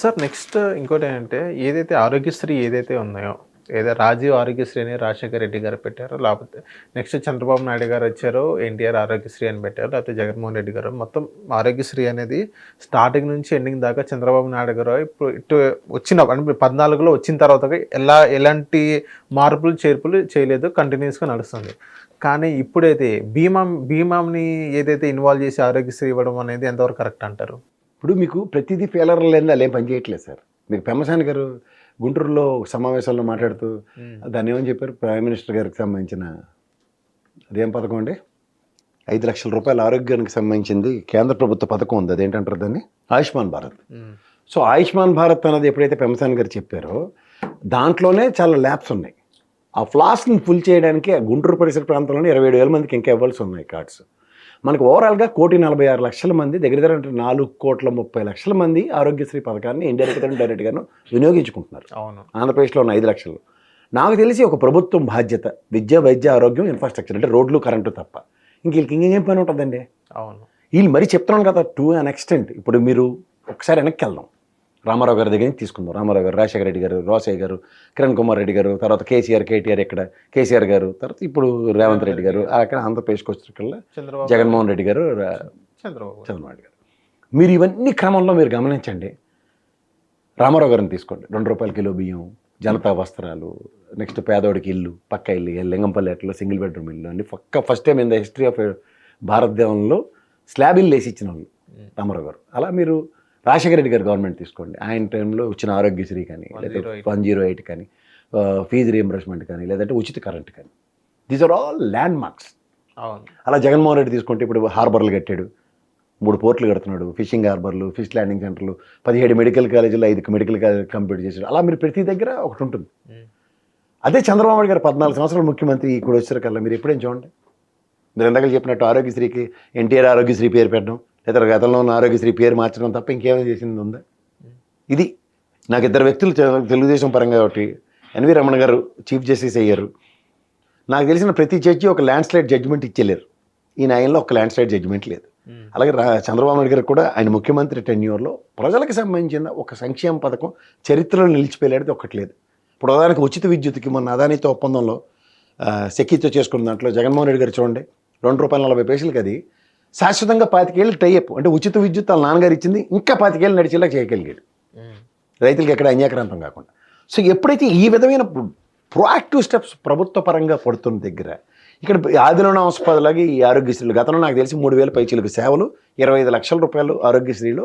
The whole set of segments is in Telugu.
సార్ నెక్స్ట్ ఇంకోటి ఏంటంటే ఏదైతే ఆరోగ్యశ్రీ ఏదైతే ఉన్నాయో ఏదో రాజీవ్ ఆరోగ్యశ్రీ అని రాజశేఖర రెడ్డి గారు పెట్టారు లేకపోతే నెక్స్ట్ చంద్రబాబు నాయుడు గారు వచ్చారు ఎన్టీఆర్ ఆరోగ్యశ్రీ అని పెట్టారు లేకపోతే జగన్మోహన్ రెడ్డి గారు మొత్తం ఆరోగ్యశ్రీ అనేది స్టార్టింగ్ నుంచి ఎండింగ్ దాకా చంద్రబాబు నాయుడు గారు ఇప్పుడు ఇటు వచ్చిన అంటే పద్నాలుగులో వచ్చిన తర్వాత ఎలా ఎలాంటి మార్పులు చేర్పులు చేయలేదు కంటిన్యూస్గా నడుస్తుంది. కానీ ఇప్పుడైతే బీమా బీమాని ఏదైతే ఇన్వాల్వ్ చేసి ఆరోగ్యశ్రీ ఇవ్వడం అనేది ఎంతవరకు కరెక్ట్ అంటారు? ఇప్పుడు మీకు ప్రతిదీ ఫెయిలర్ లేదు అలా ఏం పని చేయట్లేదు సార్. మీకు పెమ్మసాని గారు గుంటూరులో ఒక సమావేశంలో మాట్లాడుతూ దాన్ని ఏమని చెప్పారు? ప్రైమ్ మినిస్టర్ గారికి సంబంధించిన అదేం పథకం అండి? ఐదు లక్షల రూపాయల ఆరోగ్యానికి సంబంధించింది కేంద్ర ప్రభుత్వ పథకం ఉంది. అదేంటంటారు దాన్ని? ఆయుష్మాన్ భారత్. సో ఆయుష్మాన్ భారత్ అనేది ఎప్పుడైతే పెంసాన్ గారు చెప్పారో దాంట్లోనే చాలా ల్యాబ్స్ ఉన్నాయి. ఆ ఫ్లాస్ని ఫుల్ చేయడానికి గుంటూరు పరిసర ప్రాంతంలోనే ఇరవై ఏడు వేల మందికి ఇంకా ఇవ్వాల్సి ఉన్నాయి కార్డ్స్. మనకు ఓవరాల్గా కోటి నలభై ఆరు లక్షల మంది దగ్గర దగ్గర అంటే నాలుగు కోట్ల ముప్పై లక్షల మంది ఆరోగ్యశ్రీ పథకాన్ని ఇండైరెక్ట్గా డైరెక్ట్గాను వినియోగించుకుంటున్నారు. అవును. ఆంధ్రప్రదేశ్లో ఉన్న ఐదు లక్షలు. నాకు తెలిసి ఒక ప్రభుత్వం బాధ్యత విద్య వైద్య ఆరోగ్యం ఇన్ఫ్రాస్ట్రక్చర్ అంటే రోడ్లు కరెంటు తప్ప. ఇంక వీళ్ళకి ఇంకేం పని ఉంటుందండి? అవును. వీళ్ళు మరీ చెప్తున్నాను కదా టు అన్ ఎక్స్టెంట్ ఇప్పుడు మీరు ఒకసారి వెనక్కి వెళ్దాం. రామారావు గారి దగ్గర నుంచి తీసుకుందాం. రామారావు గారు రాజశేఖర రెడ్డి గారు రోసయ్య గారు కిరణ్ కుమార్ రెడ్డి గారు తర్వాత కేసీఆర్ కేటీఆర్ ఇక్కడ కేసీఆర్ గారు తర్వాత ఇప్పుడు రేవంత్ రెడ్డి గారు అక్కడ ఆంధ్రప్రదేశ్కి చంద్రబాబు జగన్మోహన్ రెడ్డి గారు చంద్రబాబు చంద్రబాబు గారు. మీరు ఇవన్నీ క్రమంలో మీరు గమనించండి. రామారావు గారిని తీసుకోండి. రెండు రూపాయల కిలో బియ్యం జనతా వస్త్రాలు నెక్స్ట్ పేదోడికి ఇల్లు పక్క ఇల్లు లింగంపల్లి అట్లా సింగిల్ బెడ్రూమ్ ఇల్లు అన్ని పక్క first time in the history of భారతదేశంలో స్లాబ్ ఇల్లు వేసి ఇచ్చిన వాళ్ళు రామారావు గారు. అలా మీరు రాజశేఖర రెడ్డి గారు గవర్నమెంట్ తీసుకోండి. ఆయన టైంలో వచ్చిన ఆరోగ్యశ్రీ కానీ లేదా 108. వన్ జీరో ఎయిట్ కానీ ఫీజు రియంబర్స్మెంట్ కానీ లేదంటే ఉచిత కరెంట్ కానీ. These are all landmarks అలా జగన్మోహన్ రెడ్డి తీసుకుంటే ఇప్పుడు హార్బర్లు కట్టాడు. మూడు పోర్ట్లు కడుతున్నాడు. ఫిషింగ్ హార్బర్లు ఫిష్ ల్యాండింగ్ సెంటర్లు పదిహేడు మెడికల్ కాలేజీలు ఐదు మెడికల్ కాలేజ్ కంప్లీట్ చేశాడు. అలా మీరు ప్రతి దగ్గర ఒకటి ఉంటుంది. అదే చంద్రబాబు నాయుడు గారు పద్నాలుగు సంవత్సరాలు ముఖ్యమంత్రి ఇక్కడ వచ్చారు కల్లా మీరు ఎప్పుడేం చూడండి. మీరు ఇందాక చెప్పినట్టు ఆరోగ్యశ్రీకి ఎన్టీఆర్ ఆరోగ్యశ్రీ పేరు పెట్టడం లేదా గతంలో ఉన్న ఆరోగ్యశ్రీ పేరు మార్చడం తప్ప ఇంకేమైనా చేసింది ఉందా? ఇది నాకు ఇద్దరు వ్యక్తులు తెలు- తెలుగుదేశం పరంగా ఒకటి ఎన్వి రమణ గారు చీఫ్ జస్టిస్ అయ్యారు. నాకు తెలిసిన ప్రతి జడ్జి ఒక ల్యాండ్ స్లైడ్ జడ్జిమెంట్ ఇచ్చేలేరు. ఈ న్యాయంలో ఒక ల్యాండ్ స్లైడ్ జడ్జిమెంట్ లేదు. అలాగే రా చంద్రబాబు నాయుడు గారు కూడా ఆయన ముఖ్యమంత్రి టెన్యూర్లో ప్రజలకు సంబంధించిన ఒక సంక్షేమ పథకం చరిత్రలో నిలిచిపోయేది ఒక్కటి లేదు. ఇప్పుడు ఉదాహరణకు ఉచిత విద్యుత్కి మొన్న అదానితో ఒప్పందంలో ఆ, సెక్కితో చేసుకున్న దాంట్లో జగన్మోహన్ రెడ్డి గారు చూడండి రెండు రూపాయల నలభై పైసలకి అది శాశ్వతంగా పాతికేళ్ళు టైఅప్ అంటే ఉచిత విద్యుత్ వాళ్ళ నాన్నగారు ఇచ్చింది ఇంకా పాతికేళ్ళు నడిచేలా చేయగలిగాడు. రైతులకి ఎక్కడ అన్యాక్రాంతం కాకుండా. సో ఎప్పుడైతే ఈ విధమైన ప్రొయాక్టివ్ స్టెప్స్ ప్రభుత్వ పరంగా పడుతున్న దగ్గర ఇక్కడ ఆదిలోన ఆసుపత్రులకి ఈ ఆరోగ్యశ్రీలు గతంలో నాకు తెలిసి మూడు వేల పైచీలకు సేవలు ఇరవై ఐదు లక్షల రూపాయలు ఆరోగ్యశ్రీలో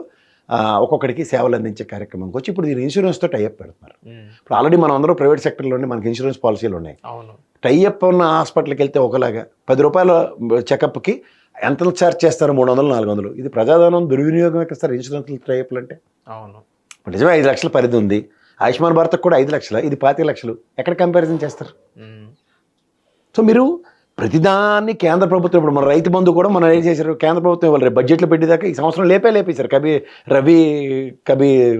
ఒక్కొక్కడికి సేవలు అందించే కార్యక్రమంకి వచ్చి ఇప్పుడు దీని ఇన్సూరెన్స్తో టైఅప్ పెడుతున్నారు. ఇప్పుడు ఆల్రెడీ మనం అందరూ ప్రైవేట్ సెక్టర్లోనే మనకి ఇన్సూరెన్స్ పాలసీలు ఉన్నాయి. టైఅప్ ఉన్న హాస్పిటల్కి వెళ్తే ఒకలాగా పది రూపాయల చెకప్కి ఎంత ఛార్జ్ చేస్తారు? మూడు వందలు నాలుగు వందలు ఇది ప్రజాధనం దుర్వినియోగం ఎక్కడ సార్ ఇన్సూరెన్స్ టైఅప్లు అంటే? అవును. నిజమే ఐదు లక్షల పరిధి ఉంది. ఆయుష్మాన్ భారత్కి కూడా ఐదు లక్షల ఇది పాతి లక్షలు. ఎక్కడ కంపారిజన్ చేస్తారు. సో మీరు ప్రతిదాన్ని కేంద్ర ప్రభుత్వం ఇప్పుడు మన రైతు బంధు కూడా మనం ఏం చేశారు? కేంద్ర ప్రభుత్వం రేపు బడ్జెట్లో పెట్టేదాకా ఈ సంవత్సరం లేపే లేపేశారు. కబీ రవి కబీ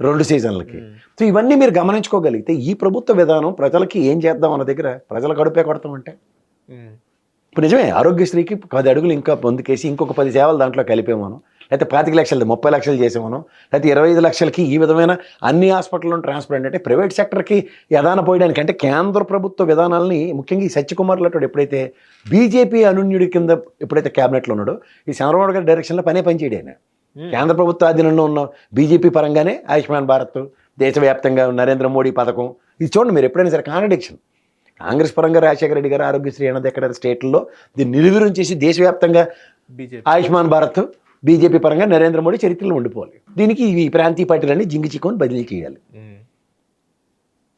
రెండు సీజన్లకి. సో ఇవన్నీ మీరు గమనించుకోగలిగితే ఈ ప్రభుత్వ విధానం ప్రజలకి ఏం చేద్దాం అన్న దగ్గర ప్రజల కడుపే కొడతామంటే. ఇప్పుడు నిజమే ఆరోగ్యశ్రీకి పది అడుగులు ఇంకా పొందుకేసి ఇంకొక పది సేవలు దాంట్లో కలిపేమను లేకపోతే పాతిక లక్షలు ముప్పై లక్షలు చేసేమను లేకపోతే ఇరవై ఐదు లక్షలకి ఈ విధమైన అన్ని హాస్పిటల్లో ట్రాన్స్ఫర్ అంటే ప్రైవేట్ సెక్టర్కి యదాన పోయడానికి అంటే కేంద్ర ప్రభుత్వ విధానాలని ముఖ్యంగా ఈ సత్యకుమార్ లట్టుడు ఎప్పుడైతే బీజేపీ అనున్యుడి కింద ఎప్పుడైతే క్యాబినెట్లో ఉన్నాడో ఈ చంద్రబాబు గారి డైరెక్షన్లో పనే పనిచేయడు ఆయన. కేంద్ర ప్రభుత్వ ఆధీనంలో ఉన్న బీజేపీ పరంగానే ఆయుష్మాన్ భారత్ దేశవ్యాప్తంగా నరేంద్ర మోడీ పథకం. ఇది చూడండి మీరు ఎప్పుడైనా సరే కాంట్రడిక్షన్. కాంగ్రెస్ పరంగా రాజశేఖర రెడ్డి గారు ఆరోగ్యశ్రీ అన్నది ఎక్కడ స్టేట్లలో దీన్ని నిర్వీర్యం చేసి దేశవ్యాప్తంగా బీజేపీ. ఆయుష్మాన్ భారత్ బీజేపీ పరంగా నరేంద్ర మోడీ చరిత్రలో ఉండిపోవాలి. దీనికి ఈ ప్రాంతీయ పార్టీలన్నీ జింగి చిక్కుని బదిలీ చేయాలి.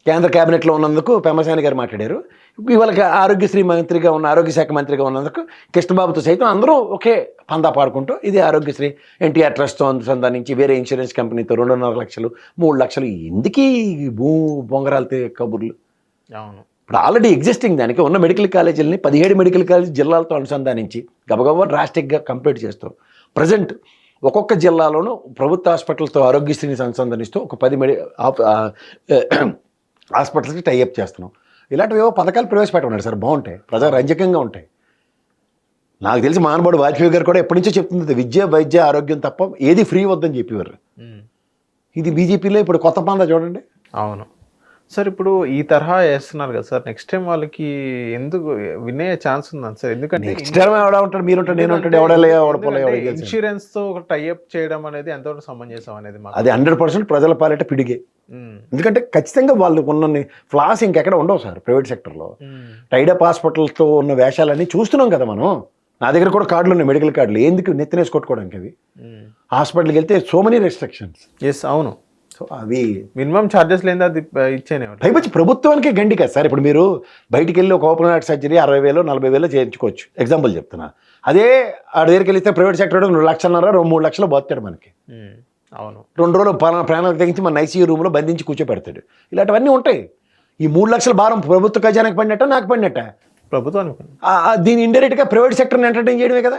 కేంద్ర కేబినెట్లో ఉన్నందుకు పెమ్మసాని గారు మాట్లాడారు. ఇవాళ ఆరోగ్యశ్రీ మంత్రిగా ఉన్న ఆరోగ్య శాఖ మంత్రిగా ఉన్నందుకు కృష్ణబాబుతో సైతం అందరూ ఒకే పందా పాడుకుంటూ ఇది ఆరోగ్యశ్రీ ఎన్టీఆర్ ట్రస్ట్తో అనుసంధానించి వేరే ఇన్సూరెన్స్ కంపెనీతో రెండున్నర లక్షలు మూడు లక్షలు ఎందుకీ భూ బొంగరాలతో కబుర్లు? అవును. ఇప్పుడు ఆల్రెడీ ఎగ్జిస్టింగ్ దానికి ఉన్న మెడికల్ కాలేజీలని పదిహేడు మెడికల్ కాలేజ్ జిల్లాలతో అనుసంధానించి గబగబా డ్రాస్టిక్గా కంప్లీట్ చేస్తాం ప్రజెంట్ ఒక్కొక్క జిల్లాలోనూ ప్రభుత్వ హాస్పిటల్తో ఆరోగ్యశ్రీని అనుసంధానిస్తూ ఒక పది మెడి హాస్పిటల్స్కి టైఅప్ చేస్తున్నాం. ఇలాంటివి ఏవో పథకాలు ప్రవేశపెట్టమన్నారు సార్. బాగుంటాయి. ప్రజా రంజకంగా ఉంటాయి. నాకు తెలిసి మహానుభావుడు వాజ్పేయి గారు కూడా ఎప్పటి నుంచో చెప్తుంది విద్య వైద్య ఆరోగ్యం తప్ప ఏది ఫ్రీ వద్దని చెప్పేవారు. ఇది బీజేపీలో ఇప్పుడు కొత్త పాందా చూడండి. అవును. సార్ ఇప్పుడు ఈ తరహా వేస్తున్నారు కదా సార్ నెక్స్ట్ టైం వాళ్ళకి ఎందుకు వినే ఛాన్స్ ఉందా సార్? ఎందుకంటే నెక్స్ట్ టైం ఎవడ ఉంటాడు? మీరు ఉంటాడు నేను ఉంటాడు ఎవడలే. ఇన్సూరెన్స్తో ఒక టైఅప్ చేయడం అనేది ఎంతవరకు సమంజసం అనేది అది హండ్రెడ్ పర్సెంట్ ప్రజల పాలిట పిడిగే. ఎందుకంటే ఖచ్చితంగా వాళ్ళు ఉన్న ఫ్లాస్ ఇంకెక్కడ ఉండవు సార్ ప్రైవేట్ సెక్టర్లో టైడప్ హాస్పిటల్తో ఉన్న వేషాలన్నీ చూస్తున్నాం కదా మనం. నా దగ్గర కూడా కార్డులు ఉన్నాయి మెడికల్ కార్డులు. ఎందుకు నెత్తినేసి కొట్టుకోవడానికి అవి. హాస్పిటల్కి వెళ్తే సో మెనీ రెస్ట్రిక్షన్స్ ఎస్ అవును. సో అవి మినిమం ఛార్జెస్ లేదా అది ఇచ్చేనే పైపచ్చి ప్రభుత్వానికి గండి కదా సార్. ఇప్పుడు మీరు బయటికి వెళ్ళి ఒక ఓపెన్ హార్ట్ సర్జరీ అరవై వేలు నలభై వేలు చేయించుకోవచ్చు. ఎగ్జాంపుల్ చెప్తున్నా. అదే ఆ దగ్గరికి వెళ్తే ప్రైవేట్ సెక్టర్ రెండు లక్షన్నర రెండు మూడు లక్షలు బతాడు మనకి. అవును. రెండు రోజులు ప్రాణ- ప్రాణాలకు తెగించి మన ఐసీయూ రూమ్లో బంధించి కూర్చోపెడతాడు ఇలాంటివన్నీ ఉంటాయి. ఈ మూడు లక్షల భారం ప్రభుత్వ ఖజానాకి పడినట్ట నాకు పడినట్ట? ప్రభుత్వానికి దీని ఇండైరెక్ట్గా ప్రైవేట్ సెక్టర్ని ఎంటర్టైన్ చేయడమే కదా.